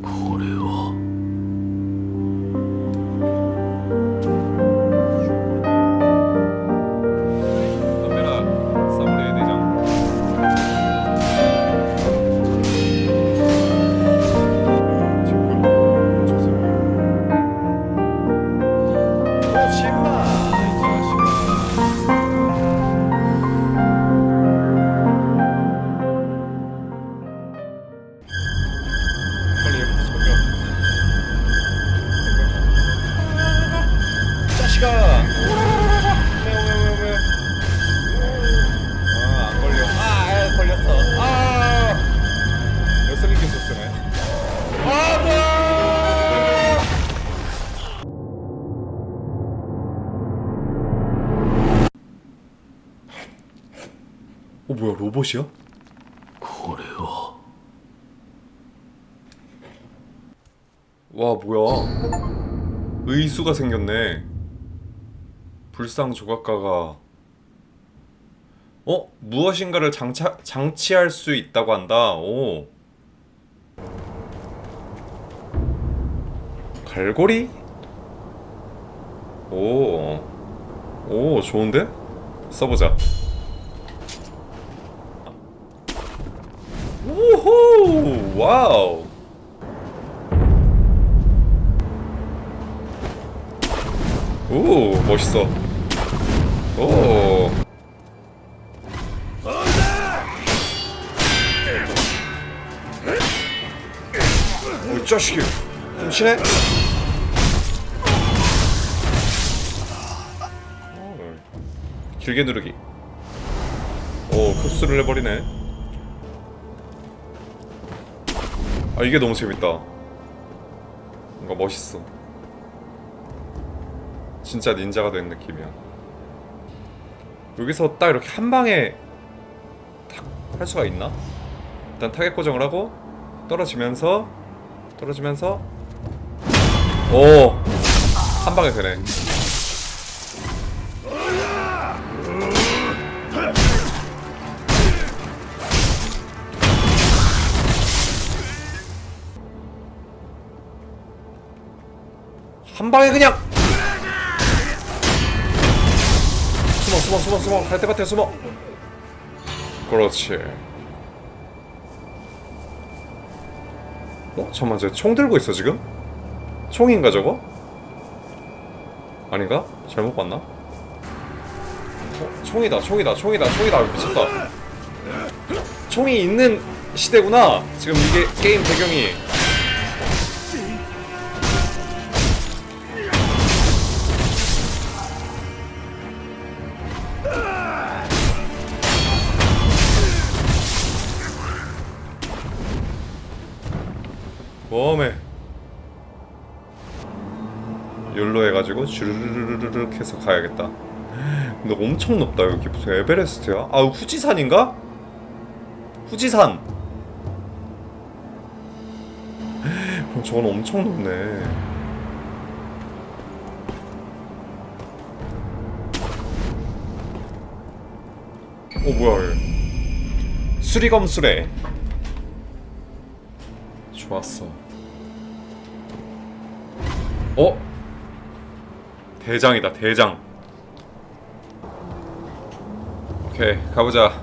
これ 뭐야 로봇이야? 그래요. 와 뭐야 의수가 생겼네 불상 조각가가 어? 무엇인가를 장차, 장치할 수 있다고 한다 오 갈고리? 오오 오, 좋은데? 써보자 우호! 와우! 오, 멋있어. 오. 오, 이 자식이. 좀 치네? 어, 길게 누르기. 오, 흡수를 해버리네. 아, 이게 너무 재밌다. 뭔가 멋있어. 진짜 닌자가 된 느낌이야. 여기서 딱 이렇게 한 방에 탁 할 수가 있나? 일단 타겟 고정을 하고 떨어지면서 떨어지면서 오! 한 방에 되네. 한 방에 그냥 숨어 숨어 숨어 숨어 갈 때밭에 숨어 그렇지 어? 잠깐만 쟤총 들고 있어 지금? 총인가 저거? 아닌가? 잘못 봤나? 어? 총이다 총이다 총이다 총이다 미쳤다 총이 있는 시대구나 지금 이게 게임 배경이 욜로 해가지고 주르르르르륵 해서 가야겠다 근데 엄청 높다 여기 무슨 에베레스트야? 아 후지산인가? 후지산 그럼 저건 엄청 높네 어 뭐야 얘 수리검수래 좋았어. 어? 대장이다, 대장. 오케이, 가보자.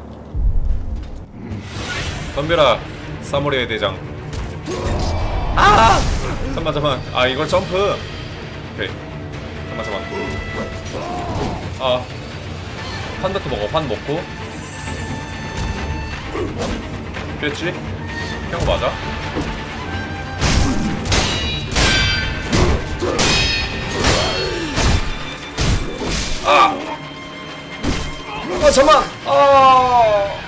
덤벼라, 사무라이 대장. 아! 잠만, 잠만. 아, 이걸 점프. 오케이. 잠만, 잠만. 아. 판다트 먹어, 판 먹고. 됐지? 형 맞아? 아! 아 잠만! 아!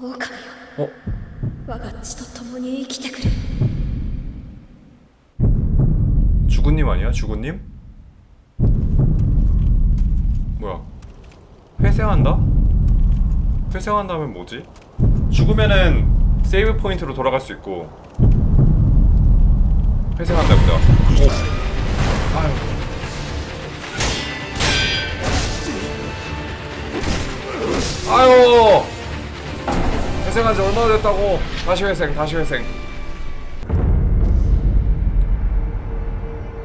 狼よ 어? 我が血と共に生きてくれ 주구님 아니야? 주구님? 뭐야? 회생한다? 회생한다면 뭐지? 죽으면은 세이브 포인트로 돌아갈 수 있고 회생한다 보다. 오. 아유. 아유. 회생한 지 얼마나 됐다고 다시 회생 다시 회생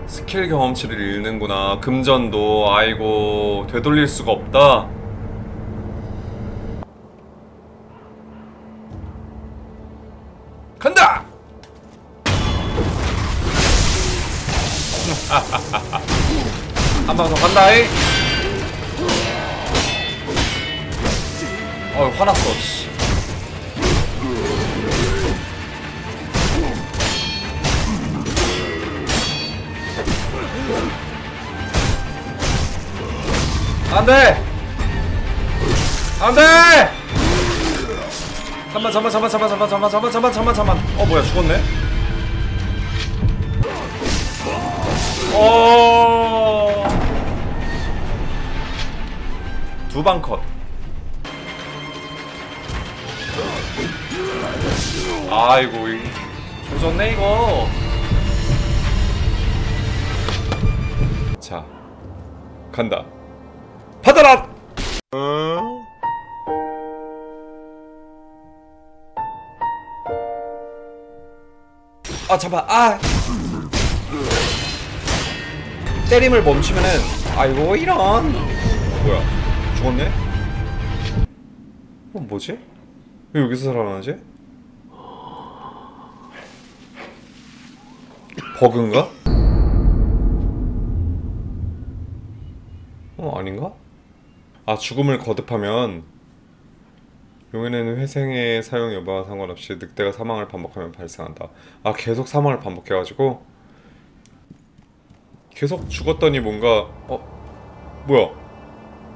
스킬 경험치를 잃는구나 금전도 아이고 되돌릴 수가 없다 간다이 어 화났어 씨. 안돼 안돼 잠만 잠만 잠만 잠만 잠만 잠만 잠만 잠만 잠만 잠만 어 뭐야 죽었네 어. 두 방 컷. 아이고, 이 조졌네 이거. 자, 간다. 받아라. 아 잠깐 아 때림을 멈추면은 아이고 이런 뭐야 죽었네? 어 뭐지? 왜 여기서 살아나지? 버그인가? 어 아닌가? 아 죽음을 거듭하면 용에는 회생의 사용 여부와 상관없이 늑대가 사망을 반복하면 발생한다. 아 계속 사망을 반복해가지고 계속 죽었더니 뭔가 어 뭐야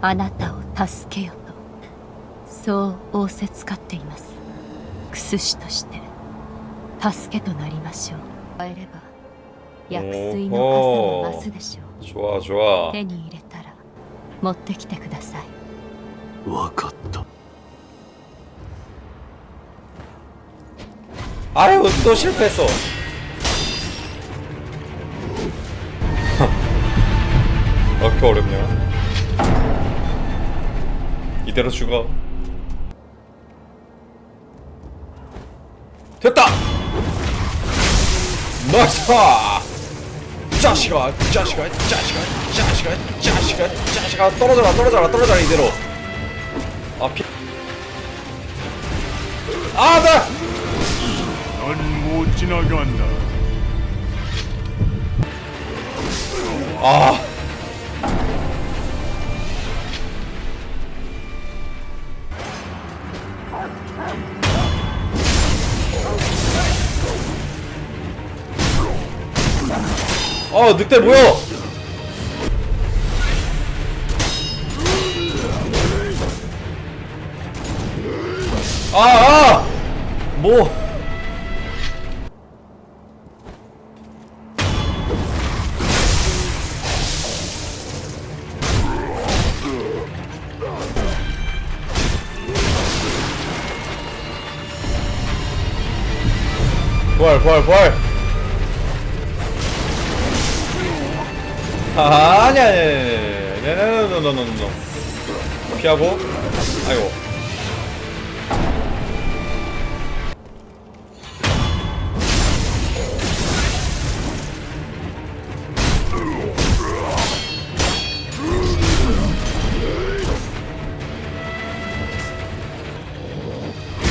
あなたを助けよとそう仰せつかっていますクスシとして助けとなりましょう会えれば薬水の傘が増すでしょう 좋아 좋아 手に入れたら持ってきてください分かった 아유 또 실패했어 왜 이렇게 어렵냐 이대로 죽어 됐다 나이스 자식아 자식아 자식아 자식아 자식아 자식아 떨어져라 떨어져라 떨어져라 이대로 아 피... 아 나! 넌못 지나간다. 아. 어, 늑대 뭐야? 아, 아! 뭐? 부활, 부활, 부활! 아, 아니, 아니, 아니, 아니, 아니, 노, 노, 노, 노. 피하고, 아이고.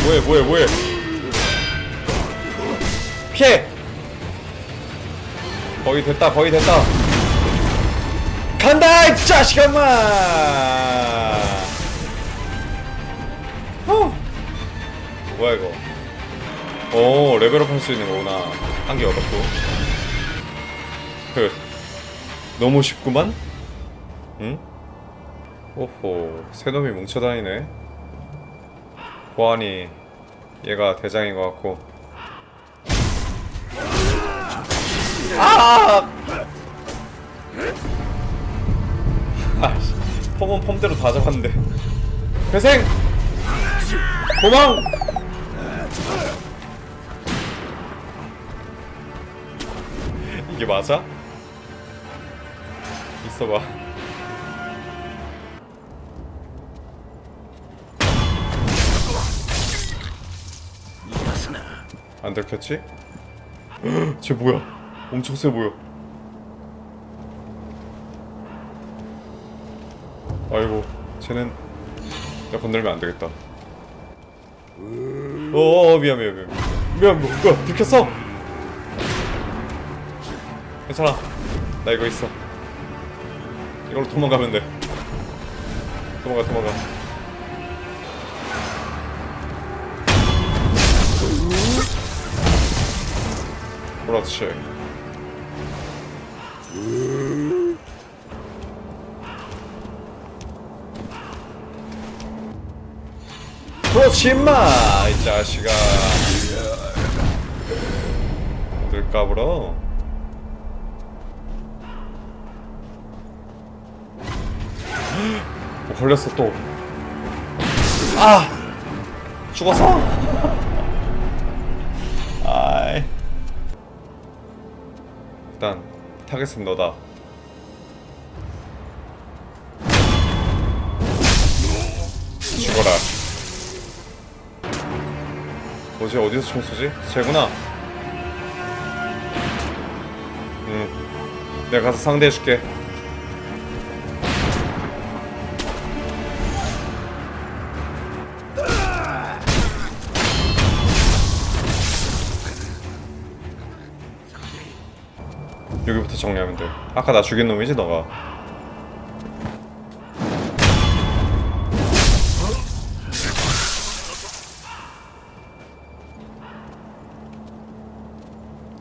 뭐해, 뭐해, 뭐해. 피해! 거의 됐다, 거의 됐다. 이 자식아 마! 후. 뭐야, 이거. 오, 레벨업 할 수 있는 거구나. 한 개 얻었고. 그, 너무 쉽구만? 응? 오호, 새 놈이 뭉쳐다니네. 보안이 얘가 대장인 것 같고 아! 아씨 폼은 폼대로 다 잡았는데 회생! 도망! 이게 맞아? 있어봐 안 들켰지? 쟤 뭐야? 엄청 세 보여. 아이고, 쟤는 야 건들면 안 되겠다. 어, 미안, 미안, 미안, 미안, 미안, 뭐야? 들켰어? 괜찮아, 나 이거 있어. 이걸로 도망가면 돼. 도망가, 도망가. 그렇지. 그렇지 마! 이 자식아. 어딜 까불어? 뭐 걸렸어 또. 아! 죽었어? 아이. 일단 타겟은 너다. 죽어라. 뭐지 어디서 총 쏘지? 쟤구나. 응. 내가 가서 상대해줄게. 여기부터 정리하면 돼. 아까 나 죽인 놈이지 너가.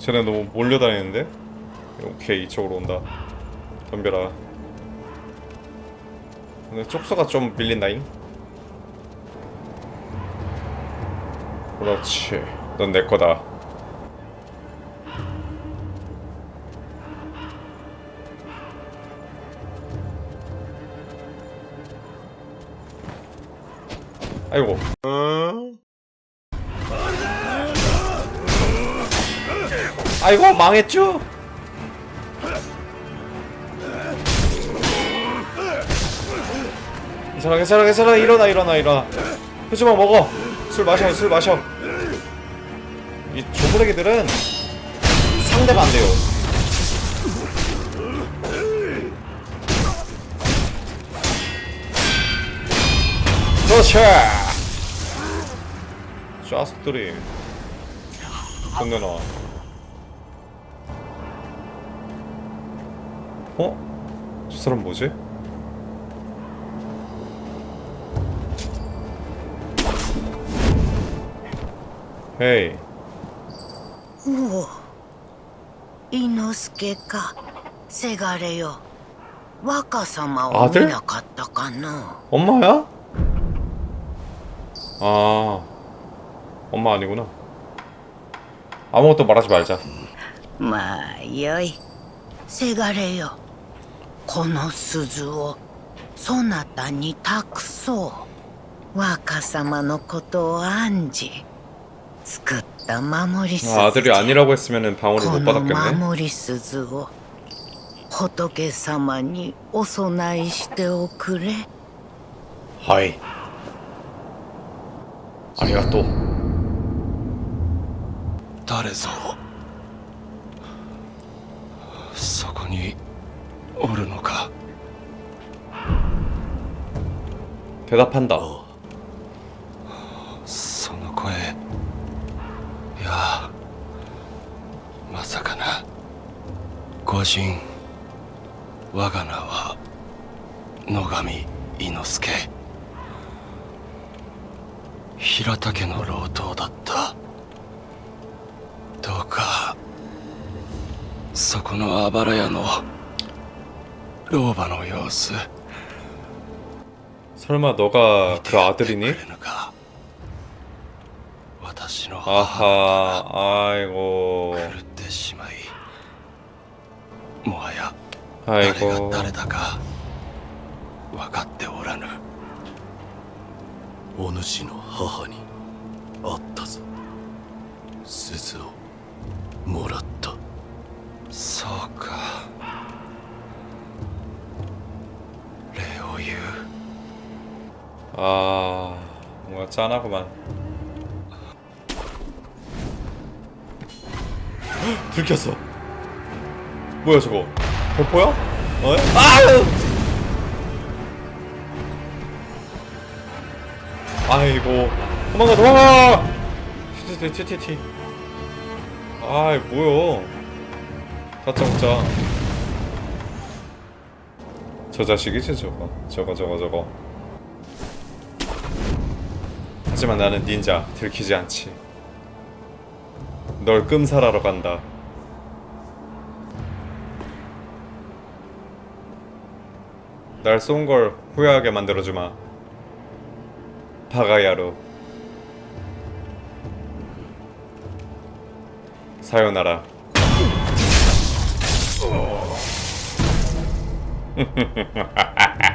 쟤네 너무 몰려다니는데? 오케이 이쪽으로 온다. 덤벼라. 근데 쪽수가 좀 밀린다잉. 그렇지. 넌 내 거다. 아이고. 아이고 망했죠? 괜찮아 괜찮아 괜찮아. 일어나 일어나 일어나. 표지만 먹어. 술 마셔 술 마셔. 이 조부래기들은 상대가 안 돼요. 그렇지. 자식들이. 끝내놔 어? 저 사람 뭐지? 헤이 우와 이노스케가 세가래요 와카사마 아들? 엄마야? 아 엄마 아니구나 아무것도 말하지 말자 마이 세가래요 この鈴をそなたに託そう若様のことを案じ作った守り鈴 아, 아들이 아니라고 했으면 방어를 こ 못 の 받았겠네 守り鈴を仏様にお供えしておくれ 하이 아리가또 誰ぞそこに おるのか 대답한다 その声いやまさかな御人我が名は野上伊之助平田家の老頭だったどうかそこのあばら屋の 老婆の様子。それまどがくあてりに私のあはあいごってしまいもはや誰が誰だか分かっておらぬお主の母に会ったぞ鈴をもらったそうか 아 뭔가 짠하구만. 헉, 들켰어. 뭐야 저거? 대포야? 어? 아유! 아이고. 도망가 도망가! 티티티티티 아이 뭐야. 다짜 먹자. 저 자식이지 저거? 저거 저거 저거 하지만 나는 닌자 들키지 않지. 널 끔살하러 간다. 날 쏜 걸 후회하게 만들어주마. 바가야로. 사요나라.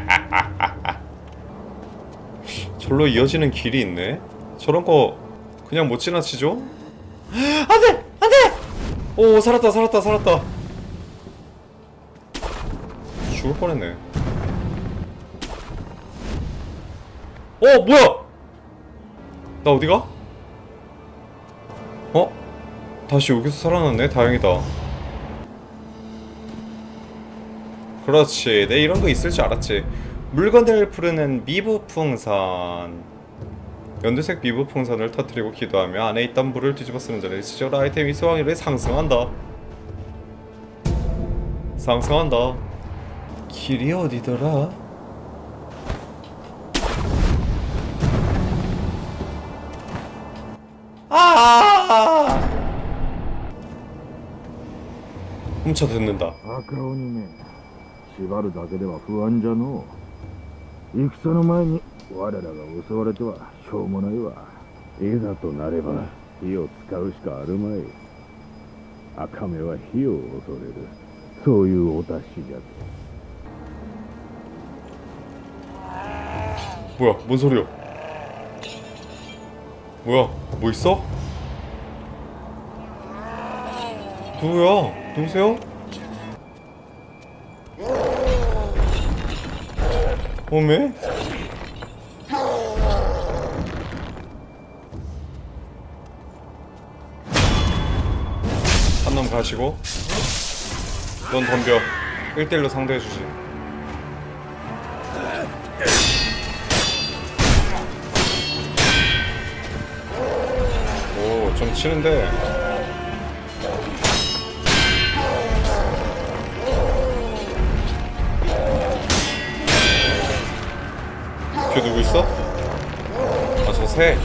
절로 이어지는 길이 있네. 저런 거 그냥 못 지나치죠? 안돼, 안돼. 오 살았다, 살았다, 살았다. 죽을 뻔했네. 어 뭐야? 나 어디가? 어? 다시 여기서 살아났네. 다행이다. 그렇지. 내 이런 거 있을 줄 알았지. 물건들을 푸르는 미부풍선. 연두색 미부풍선을 터뜨리고 기도하며 안에 있던 물을 뒤집어 쓰는 자리에 지적으로 아이템이 수확률이 상승한다. 상승한다. 길이 어디더라? 아! 훔쳐 듣는다. 赤鬼め縛るだけでは不安じゃのう 戦の前に我らが襲われてはしょうもないわいざとなれば火を使うしかあるまい赤目は火を恐れるそういうお達しじゃ 뭐야? 뭔 소리야? 뭐야? 뭐 있어? 누구야? 누구세요? 어메? 한 놈 가시고 넌 덤벼 1대1로 상대해주지 오, 좀 치는데. 걔 누구 있어? 아, 저 새.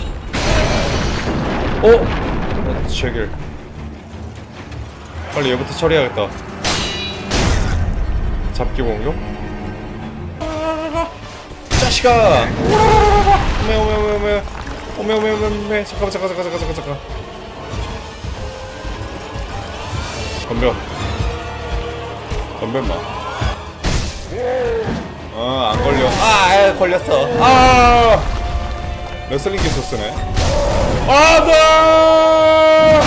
어? 어, 제길. 빨리 얘부터 처리해야겠다. 잡기 공격? 자식아! 오메 오메 오메 오메 오메 오메 오메 오메 잠깐만 잠깐 잠깐 잠깐 잠깐 잠깐 덤벼 덤벼 인마 어, 안 걸려. 아, 아, 걸렸어. 아! 레슬링 기소 쓰네. 아, 뭐!